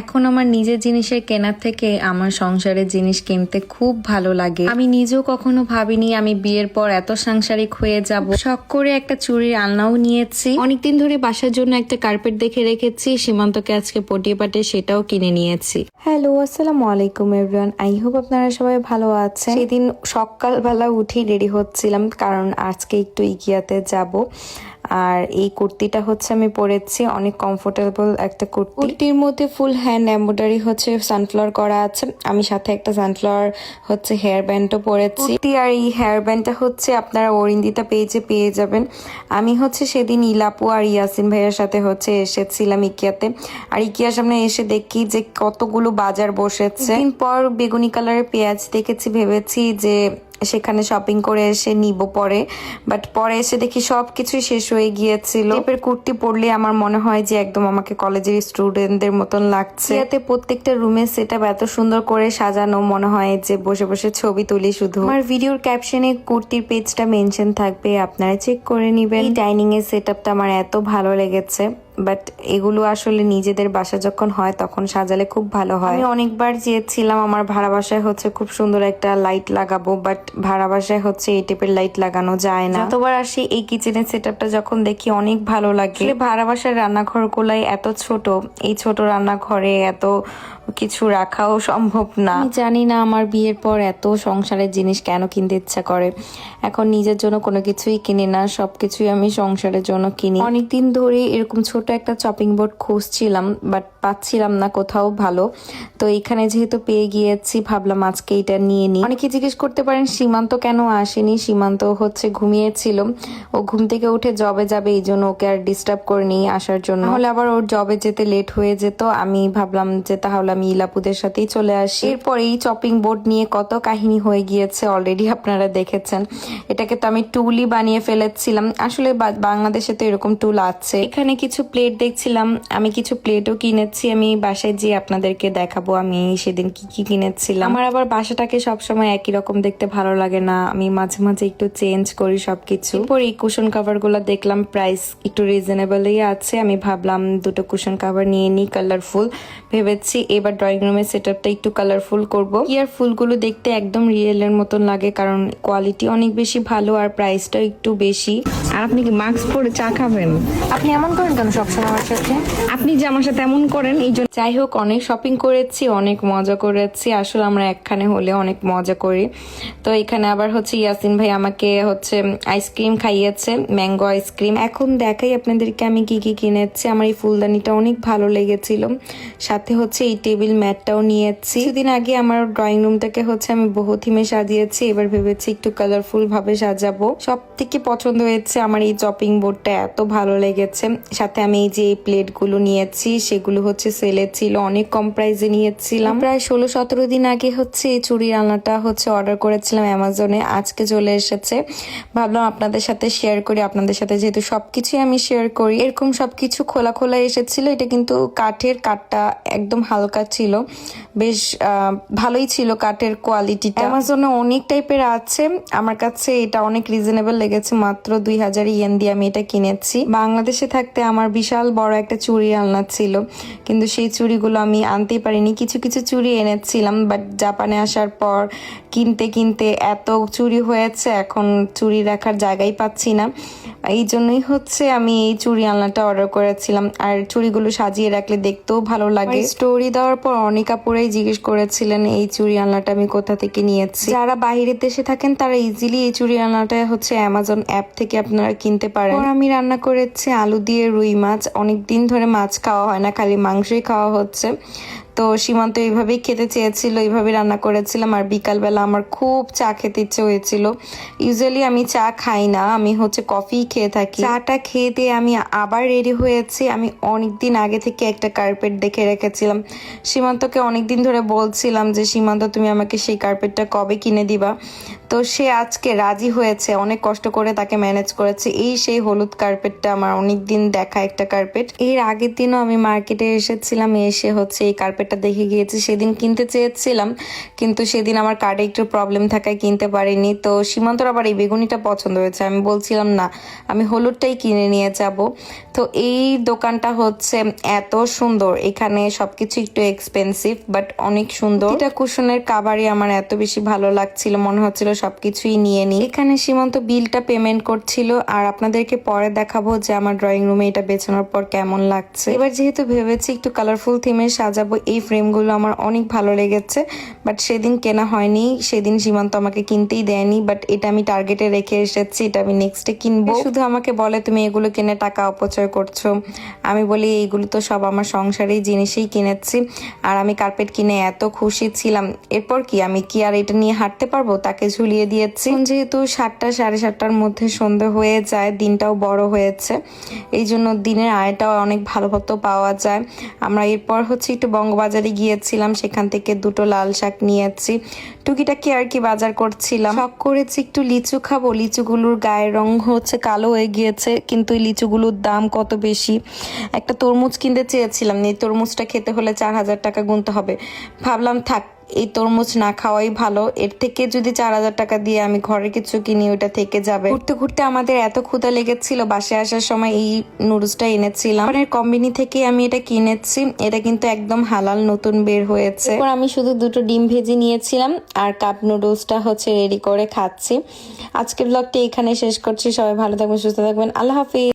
এখন আমার নিজের জিনিসের কেনার থেকে আমার সংসারের জিনিস কিনতে খুব ভালো লাগে। আমি নিজেও কখনো ভাবিনি আমি বিয়ের পর এত সাংসারিক হয়ে যাব। শখ করে একটা চুরির আলনাও নিয়েছি। অনেকদিন ধরে বাসার জন্য একটা কার্পেট দেখে রেখেছি, সীমান্তকে আজকে পটিয়ে পাটে সেটাও কিনে নিয়েছি। হ্যালো, আসসালামু আলাইকুম এভরিওয়ান আই হোপ আপনারা সবাই ভালো আছেন। সেদিন সকালবেলা উঠেই রেডি হচ্ছিলাম, কারণ আজকে একটু ইকিয়াতে যাব। আর এই কুর্তিটা হচ্ছে আমি পরেছি, অনেক কমফোর্টেবল একটা কুর্তি। কুর্তির মধ্যে ফুল হ্যান্ড এমব্রয়ডারি হচ্ছে সানফ্লাওয়ার করা আছে। আমি সাথে একটা সানফ্লাওয়ার হচ্ছে হেয়ার ব্যান্ডও পরেছি। কুর্তি আর এই হেয়ার ব্যান্ডটা হচ্ছে আপনারা অরিন্দিতা পেজে পেয়ে যাবেন। আমি হচ্ছে সেদিন ইলাপু আর ইয়াসিন ভাইয়ের সাথে হচ্ছে এসেছিলাম ইকিয়াতে। আর ইকিয়ার সামনে এসে দেখি যে কতগুলো বাজার বসেছে। পর বেগুনি কালারের পেঁয়াজ দেখেছি, ভেবেছি যে সেখানে শপিং করে এসে নিব পরে। বাট পরে এসে দেখি সব কিছুই শেষ হয়ে গিয়েছিল। টাইপের কুর্তি পরলে আমার মনে হয় যে একদম আমাকে কলেজের স্টুডেন্টদের মতন লাগছে। এতে প্রত্যেকটা রুমের সেট এত সুন্দর করে সাজানো মনে হয় যে বসে বসে ছবি তুলি শুধু। আমার ভিডিওর ক্যাপশনে কুর্তির পেজটা মেনশন থাকবে, আপনারা চেক করে নিবেন। ডাইনিং এর সেট আমার এত ভালো লেগেছে। বাট এগুলো আসলে নিজেদের বাসা যখন হয় তখন সাজালে খুব ভালো হয়। আমি অনেকবার চেয়েছিলাম আমার ভাড়া বাসায় হচ্ছে খুব সুন্দর একটা লাইট লাগাবো বাট ভাড়া বাসায় হচ্ছে এই টাইপের লাইট লাগানো যায় না। যতবার আসি এই কিচেনের সেট যখন দেখি অনেক ভালো লাগে। ভাড়া বাসার রান্নাঘর গুলাই এত ছোট এই ছোট রান্নাঘরে এত কিছু রাখাও সম্ভব না। জানি না আমার বিয়ের পর এত সংসারের জিনিস কেন কিনতে ইচ্ছা করে। এখন নিজের জন্য কোনো কিছুই কিনি না সব কিছুই আমি সংসারের জন্য কিনি। অনেকদিন ধরে এরকম ছোট একটা চপিং বোর্ড খুঁজছিলাম, বাট পাচ্ছিলাম না কোথাও ভালো। তো এখানে যেহেতু পেয়ে গিয়েছি, ভাবলাম আজকে এটা নিয়ে নিই। অনেকে জিজ্ঞেস করতে পারেন, সীমান্ত কেন আসেনি? সীমান্ত হচ্ছে ঘুমিয়েছিল। ও ঘুম থেকে উঠে জবে যাবে, এই জন্য ওকে আর ডিস্টার্ব করে নিয়ে আসার জন্য। হলে আবার ওর জবে যেতে লেট হয়ে যেত। আমি ভাবলাম যে তাহলে আমি ইলাপুদের সাথেই চলে আসি। এরপর এই চপিং বোর্ড নিয়ে কত কাহিনী হয়ে গিয়েছে অলরেডি আপনারা দেখেছেন। এটাকে তো আমি টুলই বানিয়ে ফেলেছিলাম। আসলে বাংলাদেশে তো এরকম টুল আছে। এখানে কিছু প্লেট দেখছিলাম। আমি কিছু প্লেটও কিনেছি। আমি বাসায় যেয়ে আপনাদেরকে দেখাবো। আমি সেদিন কি কি কিনেছিলাম। আমার আবার বাসাটাকে সবসময় একই রকম দেখতে ভালো লাগে না। আমি মাঝে মাঝে একটু চেঞ্জ করি সবকিছু। এরপর এই কুশন কাভারগুলো দেখলাম। প্রাইস একটু রিজনেবলই আছে। আমি ভাবলাম দুটো কুশন কাভার নিয়ে নিই কালারফুল ভেবেছি এবার ড্রয়িং রুমের সেট আপটা একটু কালারফুল করব। ইয়ার ফুলগুলো দেখতে একদম রিয়েলের মতন লাগে কারণ কোয়ালিটি অনেক বেশি ভালো আর প্রাইসটাও একটু বেশি। আর আপনি কি মাস্ক পরে চা খাবেন? আপনি এমন করেন কেন সবসময় আমার সাথে? আপনি যে আমার সাথে এমন করেন এই জন্য যাই হোক অনেক শপিং করেছি অনেক মজা করেছি। আসলে আমরা একখানে হলে অনেক মজা করি। তো এখানে আবার হচ্ছে ইয়াসিন ভাই আমাকে হচ্ছে আইসক্রিম খাইয়েছে ম্যাঙ্গো আইসক্রিম এখন দেখাই আপনাদেরকে আমি কি কি কিনেছি। আমার এই ফুলদানিটা অনেক ভালো লেগেছিল। সাথে হচ্ছে এই টেবিল ম্যাটটাও নিয়ে যাচ্ছি কিছুদিন আগে আমার ড্রয়িং রুমটাকে হচ্ছে আমি বহু থিমে সাজিয়েছি, এবার ভেবেছি একটু কালারফুল ভাবে সাজাবো। সব থেকে পছন্দ হয়েছে আমার এই চপিং বোর্ডটা এত ভালো লেগেছে। সাথে আমি এই যে প্লেটগুলো নিয়েছি, সেগুলো হচ্ছে সেলে ছিল, অনেক কম প্রাইসে নিয়েছিলাম। প্রায় ষোলো সতেরো দিন আগে হচ্ছে এই চুড়ির আলনাটা হচ্ছে অর্ডার করেছিলাম অ্যামাজনে আজকে চলে এসেছে। ভাবলাম আপনাদের সাথে শেয়ার করি, আপনাদের সাথে যেহেতু সবকিছুই আমি শেয়ার করি, এরকম সবকিছু খোলা খোলা এসেছিল, এটা কিন্তু কাঠের কাঠটা একদম হালকা ছিল। বেশ ভালোই ছিল কাঠের কোয়ালিটিটা অ্যামাজনে অনেক টাইপের আছে। আমার কাছে এটা অনেক রিজনেবল লেগেছে। মাত্র দুই হাজার ইয়েন দিয়ে আমি এটা কিনেছি। বাংলাদেশে থাকতে আমার বিশাল বড় একটা চুড়ি আলনা ছিল। কিন্তু সেই চুড়িগুলো আমি আনতেই পারিনি। কিছু কিছু চুড়ি এনেছিলাম বাট জাপানে আসার পর কিনতে কিনতে এত চুরি হয়েছে। এখন চুরি রাখার জায়গাই পাচ্ছি না। এই জন্যই হচ্ছে আমি এই চুড়ি আলনাটা অর্ডার করেছিলাম। আর চুড়িগুলো সাজিয়ে রাখলে দেখতেও ভালো লাগে। স্টোরি দেওয়ার পর অনেক আপুরাই জিজ্ঞেস করেছিলেন, এই চুরি আলনাটা আমি কোথা থেকে নিয়েছি? যারা বাইরের দেশে থাকেন, তারা ইজিলি এই চুরি আলনাটা হচ্ছে অ্যামাজন অ্যাপ থেকে আপনারা কিনতে পারেন। আমি রান্না করেছি আলু দিয়ে রুই মাছ। অনেক দিন ধরে মাছ খাওয়া হয় না, খালি মাংসই খাওয়া হচ্ছে। তো সীমান্ত এইভাবেই খেতে চেয়েছিল, এইভাবে রান্না করেছিলাম। আর বিকালবেলা আমার খুব চা খেতে ইচ্ছে হয়েছিল। ইউজুয়ালি আমি চা খাই না, আমি হচ্ছে কফি খেয়ে থাকি। চাটা খেয়ে দিয়ে আমি আবার রেডি হয়েছি। আমি অনেক দিন আগে থেকে একটা কার্পেট দেখে রেখেছিলাম। সীমান্তকে অনেক দিন ধরে বলছিলাম যে, সীমান্ত, তুমি আমাকে সেই কার্পেটটা কবে কিনে দিবা? তো সে আজকে রাজি হয়েছে, অনেক কষ্ট করে তাকে ম্যানেজ করেছে। এই সেই হলুদ কার্পেটটা আমার অনেক দিন দেখা একটা কার্পেট এর আগের দিনও আমি মার্কেটে এসেছিলাম, এসে হচ্ছে এই কার্পেট কার্পেটটা দেখে গিয়েছি, সেদিন কিনতে চেয়েছিলাম, কিন্তু সেদিন আমার কার্ডে একটু প্রবলেম থাকায় কিনতে পারিনি। তো সীমান্তর আবার এই বেগুনিটা পছন্দ হয়েছে। আমি বলছিলাম, না, আমি হলুদটাই কিনে নিয়ে যাব। তো এই দোকানটা হচ্ছে এত সুন্দর। এখানে সবকিছু একটু এক্সপেন্সিভ বাট অনেক সুন্দর। এটা কুশনের কাবারই আমার এত বেশি ভালো লাগছিল, মনে হচ্ছিল সবকিছুই নিয়ে নিই। এখানে সীমান্ত বিলটা পেমেন্ট করছিল, আর আপনাদেরকে পরে দেখাবো যে আমার ড্রয়িং রুমে এটা বেছানোর পর কেমন লাগছে। এবার যেহেতু ভেবেছি একটু কালারফুল থিমে সাজাবো এই ফ্রেমগুলো আমার অনেক ভালো লেগেছে, বাট সেদিন কেনা হয়নি। সেদিন সীমান্ত আমাকে কিনতেই দেয়নি, বাট এটা আমি টার্গেটে রেখে এসেছি, এটা আমি নেক্সটে কিনবো। শুধু আমাকে বলে, তুমি এগুলো কিনে টাকা অপচয় করছ। আমি বলি, এইগুলো তো সব আমার সংসারেই জিনিসেই কিনেছি। আর আমি কার্পেট কিনে এত খুশি ছিলাম। এরপর কি, আমি কি আর এটা নিয়ে হাঁটতে পারব? তাকে ঝুলিয়ে দিয়েছি। যেহেতু সাতটা, সাড়ে সাতটার মধ্যে সন্ধে হয়ে যায়, দিনটাও বড় হয়েছে। এই জন্য দিনের আয়টাও অনেক ভালো মতো পাওয়া যায়। আমরা এরপর হচ্ছে একটু বঙ্গবাজারে গিয়েছিলাম, সেখান থেকে দুটো লাল শাক নিয়েছি। টুকিটাকি আর কি বাজার করছিলাম। শখ করেছি একটু লিচু খাব। লিচুগুলোর গায়ের রং হচ্ছে কালো হয়ে গিয়েছে, কিন্তু লিচুগুলোর দাম কত বেশি? একটা তরমুজ কিনতে চেয়েছিলাম, এই তরমুজটা খেতে হলে চার হাজার টাকা গুনতে হবে। ভাবলাম থাক এই তরমুজ না খাওয়াই ভালো। এর থেকে যদি চার হাজার টাকা দিয়ে আমি ঘরে কিছু কিনি ওটা থেকে যাবে। ঘুরতে ঘুরতে আমাদের এত ক্ষুধা লেগেছিল বাসে আসার সময় এই নুডলসটা এনেছিলাম। কম্বিনি থেকে আমি এটা কিনেছি, এটা কিন্তু একদম হালাল নতুন বের হয়েছে। এরপর আমি শুধু দুটো ডিম ভেজে নিয়েছিলাম, আর কাপ নুডলসটা হচ্ছে রেডি করে খাচ্ছি। আজকের ব্লগটি এখানে শেষ করছি, সবাই ভালো থাকবেন, সুস্থ থাকবেন, আল্লাহ হাফিজ।